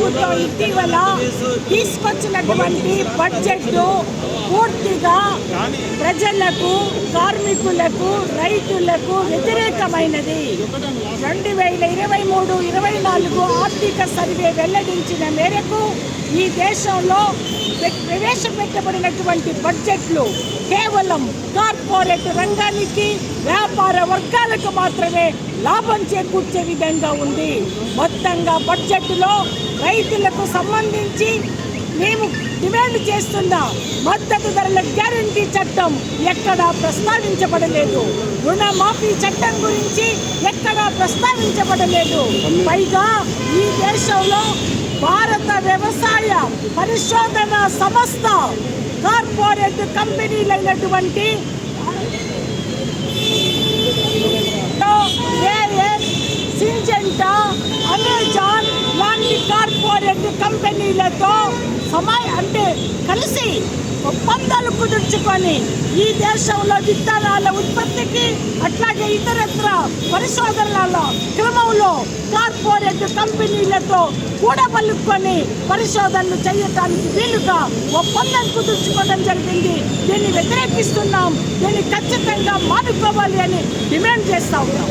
ప్రభుత్వం ఇటీవల తీసుకొచ్చినటువంటి బడ్జెట్ పూర్తిగా ప్రజలకు కార్మికులకు రైతులకు వ్యతిరేకమైనది. రెండు వేల ఇరవై మూడు ఇరవై నాలుగు ఆర్థిక సర్వే వెల్లడించిన మేరకు ఈ దేశంలో ప్రవేశపెట్టబడినటువంటి బడ్జెట్లు కేవలం కార్పొరేట్ రంగానికి వ్యాపార వర్గాలకు మాత్రమే లాభం చేకూర్చే విధంగా ఉంది. మొత్తంగా బడ్జెట్లో రైతులకు సంబంధించి మేము డిమాండ్ చేస్తున్న మద్దతు ధరల గ్యారంటీ చట్టం ఎక్కడా ప్రస్తావించబడలేదు. రుణమాఫీ చట్టం గురించి ఎక్కడా ప్రస్తావించబడలేదు. పైగా ఈ దేశంలో భారత వ్యవసాయ పరిశోధన సంస్థ కార్పొరేట్ కంపెనీలైనటువంటి ఏఎస్, సింజెంటా అమెజాన్ లాంటి కార్పొరేట్ కంపెనీలతో సమయ అంటే కలిసి ఒప్పందాలు కుదుర్చుకొని ఈ దేశంలో విత్తనాల ఉత్పత్తికి అట్లాగే ఇతరత్ర పరిశోధనల క్రమంలో కంపెనీలతో కూడబలుక్కొని పరిశోధనలు చేయటానికి వీలుగా ఒప్పందం కుదుర్చుకోవడం జరిగింది. దీన్ని వ్యతిరేకిస్తున్నాం. దీన్ని ఖచ్చితంగా మానుకోవాలి అని డిమాండ్ చేస్తా ఉన్నాం.